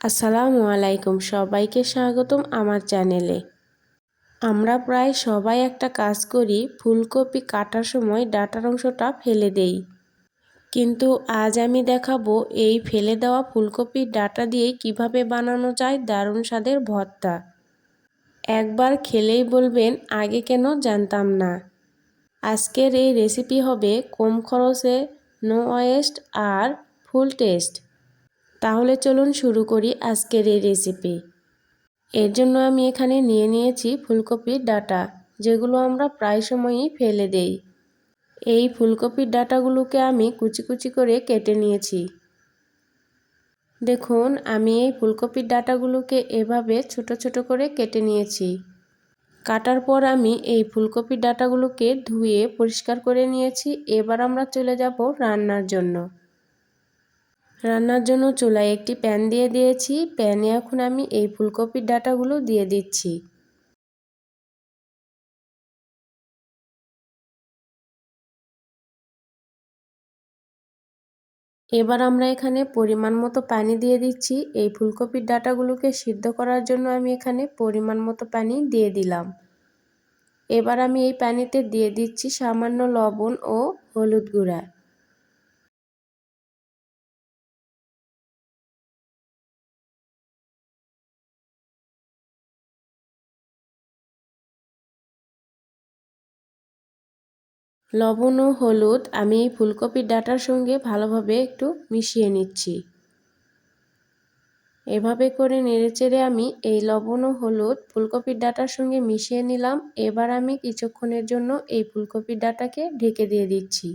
আসসালামু আলাইকুম, সবাইকে স্বাগতম আমার চ্যানেলে। আমরা প্রায় সবাই একটা কাজ করি, ফুলকপি কাটার সময় ডাটার অংশটা ফেলে দেই। কিন্তু আজ আমি দেখাবো এই ফেলে দেওয়া ফুলকপির ডাটা দিয়ে কীভাবে বানানো যায় দারুণ স্বাদের ভর্তা। একবার খেলেই বলবেন, আগে কেন জানতাম না। আজকের এই রেসিপি হবে কম খরচে, নো ওয়েস্ট আর ফুল টেস্ট। তাহলে চলুন শুরু করি আজকের এই রেসিপি এর জন্য আমি এখানে নিয়ে নিয়েছি ফুলকপির ডাটা, যেগুলো আমরা প্রায় সময়ই ফেলে দেই। এই ফুলকপির ডাটাগুলোকে আমি কুচি কুচি করে কেটে নিয়েছি। দেখুন, আমি এই ফুলকপির ডাটাগুলোকে এভাবে ছোট ছোট করে কেটে নিয়েছি। কাটার পর আমি এই ফুলকপির ডাটাগুলোকে ধুয়ে পরিষ্কার করে নিয়েছি। এবার আমরা চলে যাব রান্নার জন্য। রান্নার জন্য চুলায় একটি প্যান দিয়ে দিয়েছি। প্যানে এখন আমি এই ফুলকপির ডাটাগুলো দিয়ে দিচ্ছি। এবার আমরা এখানে পরিমাণ মতো পানি দিয়ে দিচ্ছি। এই ফুলকপির ডাটাগুলোকে সিদ্ধ করার জন্য আমি এখানে পরিমাণ মতো পানি দিয়ে দিলাম। এবার আমি এই পানিতে দিয়ে দিচ্ছি সামান্য লবণ ও হলুদ গুঁড়া। লবণ ও হলুদ আমি ফুলকপির ডাটার সঙ্গে ভালোভাবে একটু মিশিয়ে নিচ্ছি। এভাবে করে নেড়েচেড়ে আমি এই লবণ ও হলুদ ফুলকপির ডাটার সঙ্গে মিশিয়ে নিলাম। এবার আমি কিছুক্ষণের জন্য এই ফুলকপির ডাটাকে ঢেকে দিয়ে দিচ্ছি।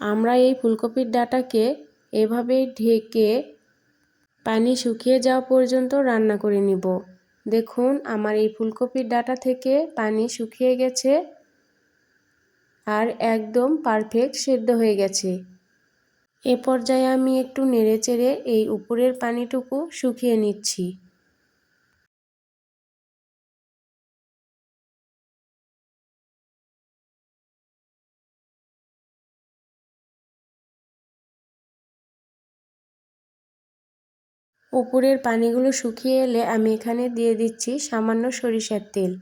আমরা এই ফুলকপির ডাটাকে এভাবে ঢেকে পানি শুকিয়ে যাওয়া পর্যন্ত রান্না করে নিব। দেখুন, আমার এই ফুলকপির ডাটা থেকে পানি শুকিয়ে গেছে। আর একদম পারফেক্ট সেদ্ধ হয়ে গেছে। এ পর্যায়ে আমি একটু নেড়েচেড়ে এই উপরের পানিটুকু শুকিয়ে নিচ্ছি। উপরের পানিগুলো শুকিয়ে এলে আমি এখানে দিয়ে দিচ্ছি সামান্য সরিষার তেল।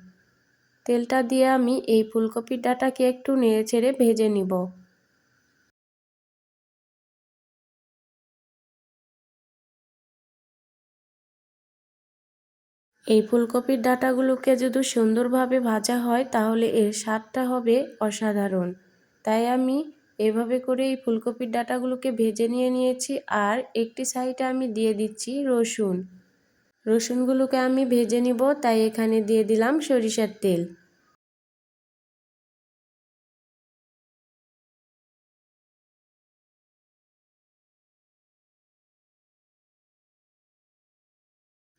তেলটা দিয়ে আমি এই ফুলকপির ডাটাকে একটু নেড়ে ছেড়ে ভেজে নিব। এই ফুলকপির ডাটাগুলোকে যদি সুন্দরভাবে ভাজা হয়, তাহলে এর স্বাদটা হবে অসাধারণ। তাই আমি এভাবে করে এই ফুলকপির ডাটাগুলোকে ভেজে নিয়ে নিয়েছি, আর একটি সাইডে আমি দিয়ে দিচ্ছি রসুন। রসুনগুলোকে আমি ভেজে নিব, তাই এখানে দিয়ে দিলাম সরিষার তেল।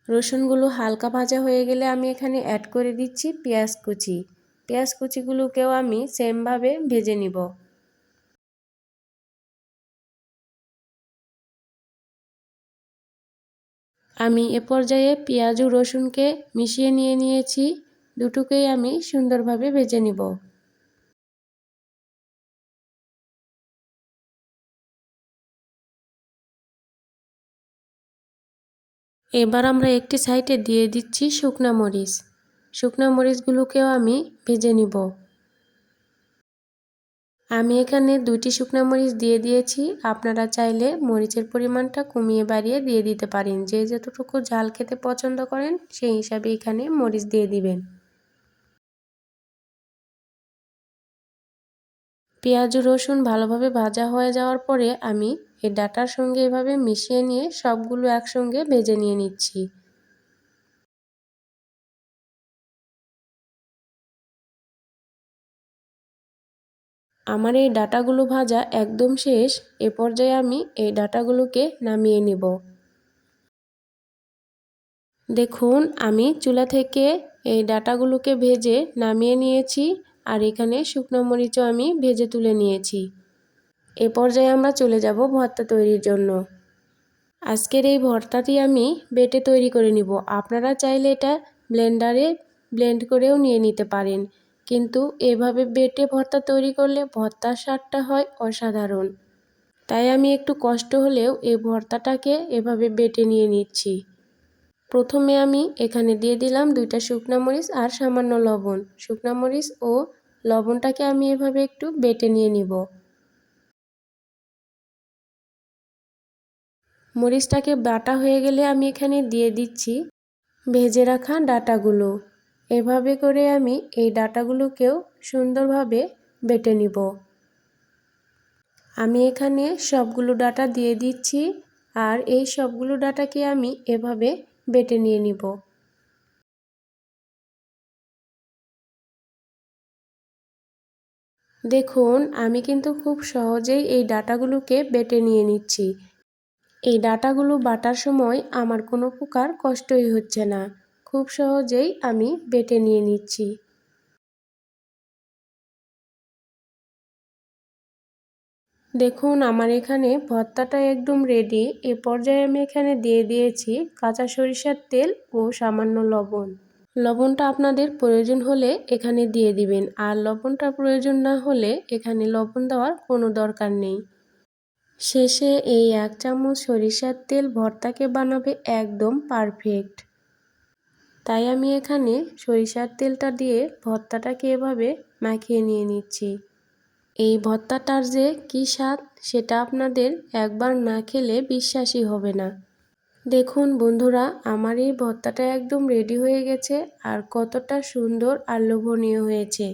রসুনগুলো হালকা ভাজা হয়ে গেলে আমি এখানে অ্যাড করে দিচ্ছি পেঁয়াজ কুচি। পেঁয়াজ কুচিগুলোকেও আমি সেমভাবে ভেজে নিব। আমি এ পর্যায়ে পেঁয়াজ ও রসুনকে মিশিয়ে নিয়ে নিয়েছি। দুটোকেই আমি সুন্দরভাবে ভেজে নিব। এবার আমরা একটি সাইডে দিয়ে দিচ্ছি শুকনা মরিচ। শুকনা মরিচগুলোকেও আমি ভেজে নিব। আমি এখানে দুটি শুকনো মরিচ দিয়ে দিয়েছি। আপনারা চাইলে মরিচের পরিমাণটা কমিয়ে বাড়িয়ে দিয়ে দিতে পারেন। যে যতটুকু ঝাল খেতে পছন্দ করেন, সেই হিসাবে এখানে মরিচ দিয়ে দিবেন। পেঁয়াজ, রসুন ভালোভাবে ভাজা হয়ে যাওয়ার পরে আমি এই ডাটার সঙ্গে এভাবে মিশিয়ে নিয়ে সবগুলো একসঙ্গে ভেজে নিয়ে নিচ্ছি। আমার এই ডাটাগুলো ভাজা একদম শেষ, এ পর্যায়ে আমি এই ডাটাগুলোকে নামিয়ে নেব। দেখুন, আমি চুলা থেকে এই ডাটাগুলোকে ভেজে নামিয়ে নিয়েছি, আর এখানে শুকনো মরিচও আমি ভেজে তুলে নিয়েছি। এ পর্যায়ে আমরা চলে যাব ভর্তা তৈরির জন্য। আজকের এই ভর্তাটি আমি বেটে তৈরি করে নিব। আপনারা চাইলে এটা ব্লেন্ডারে ব্লেন্ড করেও নিয়ে নিতে পারেন। কিন্তু এভাবে বেটে ভর্তা তৈরি করলে ভর্তার স্বাদটা হয় অসাধারণ। তাই আমি একটু কষ্ট হলেও এই ভর্তাটাকে এভাবে বেটে নিয়ে নিচ্ছি। প্রথমে আমি এখানে দিয়ে দিলাম দুইটা শুকনা মরিচ আর সামান্য লবণ। শুকনা মরিচ ও লবণটাকে আমি এভাবে একটু বেটে নিয়ে নিব। মরিচটাকে বাটা হয়ে গেলে আমি এখানে দিয়ে দিচ্ছি ভেজে রাখা ডাটাগুলো। এভাবে করে আমি এই ডাটাগুলোকেও সুন্দরভাবে বেটে নিব। আমি এখানে সবগুলো ডাটা দিয়ে দিচ্ছি আর এই সবগুলো ডাটাকে আমি এভাবে বেটে নিয়ে নিব। দেখুন, আমি কিন্তু খুব সহজেই এই ডাটাগুলোকে বেটে নিয়ে নিচ্ছি। এই ডাটাগুলো বাটার সময় আমার কোনো প্রকার কষ্টই হচ্ছে না। খুব সহজেই আমি বেটে নিয়ে নিচ্ছি। দেখুন, আমার এখানে ভর্তাটা একদম রেডি এ পর্যায়ে আমি এখানে দিয়ে দিয়েছি কাঁচা সরিষার তেল ও সামান্য লবণ। লবণটা আপনাদের প্রয়োজন হলে এখানে দিয়ে দিবেন। আর লবণটা প্রয়োজন না হলে এখানে লবণ দেওয়ার কোনো দরকার নেই। শেষে এই এক চামচ সরিষার তেল ভর্তাকে বানাবে একদম পারফেক্ট তাই আমি এখানে সরিষার তেলটা দিয়ে ভর্তাটাকে এভাবে মাখিয়ে নিয়ে নিচ্ছি। এই ভর্তাটার যে কী স্বাদ, সেটা আপনাদের একবার না খেলে বিশ্বাসই হবে না। দেখুন বন্ধুরা, আমার এই ভর্তাটা একদম রেডি হয়ে গেছে আর কতটা সুন্দর আর লোভনীয় হয়েছে।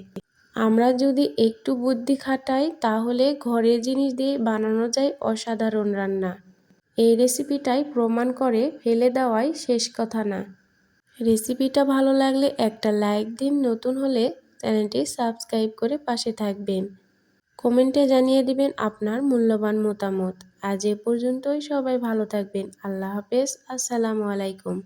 আমরা যদি একটু বুদ্ধি খাটাই, তাহলে ঘরের জিনিস দিয়ে বানানো যায় অসাধারণ রান্না। এই রেসিপিটাই প্রমাণ করে ফেলে দেওয়াই শেষ কথা না। রেসিপিটা ভালো লাগলে একটা লাইক দিন, নতুন হলে চ্যানেলটি সাবস্ক্রাইব করে পাশে থাকবেন। কমেন্টে জানিয়ে দিবেন আপনার মূল্যবান মতামত। আজ এ পর্যন্তই সবাই ভালো থাকবেন। আল্লাহ হাফেজ। আসসালামু আলাইকুম।